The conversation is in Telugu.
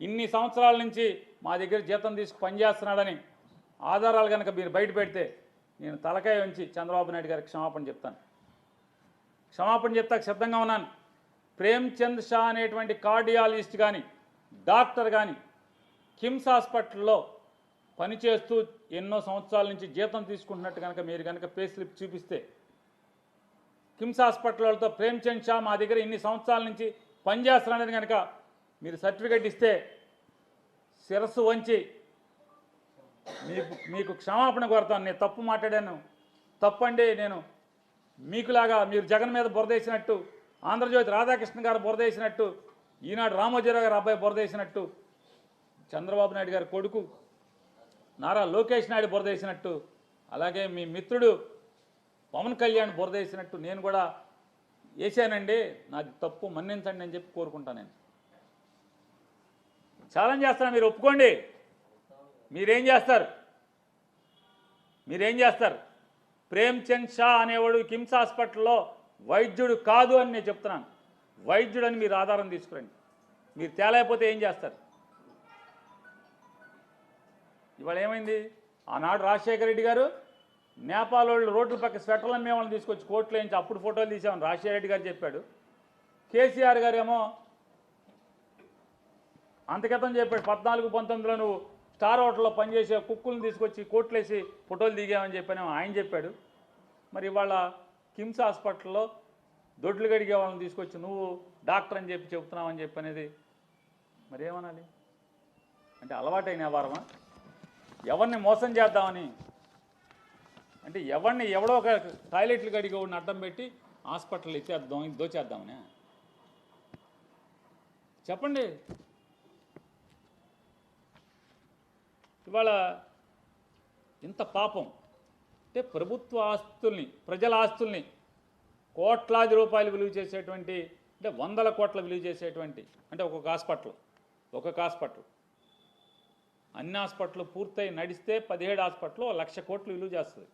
ఇన్ని సంవత్సరాల నుంచి మా దగ్గర జీతం తీసుకు పనిచేస్తున్నాడని ఆధారాలు కనుక మీరు బయట పెడితే నేను తలకాయ ఉంచి చంద్రబాబు నాయుడు గారికి క్షమాపణ చెప్తాను. క్షమాపణ చెప్తాక సిద్ధంగా ఉన్నాను. ప్రేమ్చంద్ షా అనేటువంటి కార్డియాలజిస్ట్ కానీ డాక్టర్ కానీ కిమ్స్ హాస్పిటల్లో పనిచేస్తూ ఎన్నో సంవత్సరాల నుంచి జీతం తీసుకుంటున్నట్టు కనుక మీరు కనుక పే స్లిప్ చూపిస్తే కిమ్స్ హాస్పిటల్ వాళ్ళతో ప్రేమ్చంద్ షా మా దగ్గర ఇన్ని సంవత్సరాల నుంచి పనిచేస్తున్నాడని కనుక మీరు సర్టిఫికెట్ ఇస్తే శిరస్సు వంచి మీకు మీకు క్షమాపణ కోరుతాను. నేను తప్పు మాట్లాడాను. తప్పండి అండి నేను మీకులాగా మీరు జగన్ మీద బురదేసినట్టు ఆంధ్రజ్యోతి రాధాకృష్ణ గారు బురదేసినట్టు ఈనాడు రామోజీరావు గారు అబ్బాయి బురదేసినట్టు చంద్రబాబు నాయుడు గారి కొడుకు నారా లోకేష్ నాయుడు బురదేసినట్టు అలాగే మీ మిత్రుడు పవన్ కళ్యాణ్ బురదేసినట్టు నేను కూడా వేసానండి నాది తప్పు మన్నించండి అని చెప్పి కోరుకుంటాను నేను. ఛాలెంజ్ చేస్తాను మీరు ఒప్పుకోండి. మీరేం చేస్తారు? మీరేం చేస్తారు? ప్రేమ్చంద్ షా అనేవాడు కిమ్స్ హాస్పిటల్లో వైద్యుడు కాదు అని నేను చెప్తున్నాను. వైద్యుడు అని మీరు ఆధారం తీసుకురండి. మీరు తేలేకపోతే ఏం చేస్తారు? ఇవాళ ఏమైంది? ఆనాడు రాజశేఖర రెడ్డి గారు నేపాల్ వాళ్ళు రోడ్ల పక్క స్వెటర్లు అమ్మే వాళ్ళని తీసుకొచ్చి కోర్టులో వేయించి అప్పుడు ఫోటోలు తీసామని రాజశేఖర రెడ్డి గారు చెప్పాడు. కేసీఆర్ గారు ఏమో అంతకితం చెప్పాడు. పద్నాలుగు పంతొమ్మిదిలో నువ్వు స్టార్ హోటల్లో పనిచేసే కుక్కులను తీసుకొచ్చి కోట్లేసి ఫోటోలు దిగామని చెప్పాను ఆయన చెప్పాడు. మరి ఇవాళ కిమ్స్ హాస్పిటల్లో దొడ్లు గడిగే వాళ్ళని తీసుకొచ్చి నువ్వు డాక్టర్ అని చెప్పి చెప్తున్నావని చెప్పి అనేది మరి ఏమనాలి? అంటే అలవాటైన వ్యవహారమా? ఎవరిని మోసం చేద్దామని? అంటే ఎవరిని ఎవడో ఒక టాయిలెట్లు గడిగే వాడిని అడ్డం పెట్టి హాస్పిటల్ ఇచ్చేద్దాం దోచేద్దామనే దోచేద్దామని. చెప్పండి. ఇవాళ ఇంత పాపం. అంటే ప్రభుత్వ ఆస్తుల్ని ప్రజల ఆస్తుల్ని కోట్లాది రూపాయలు విలువ చేసేటువంటి అంటే వందల కోట్ల విలువ చేసేటువంటి అంటే ఒక్కొక్క హాస్పిటల్ ఒక్కొక్క హాస్పిటల్. అన్ని హాస్పిటల్ పూర్తయి నడిస్తే పదిహేడు హాస్పిటల్ లక్ష కోట్లు విలువ చేస్తుంది.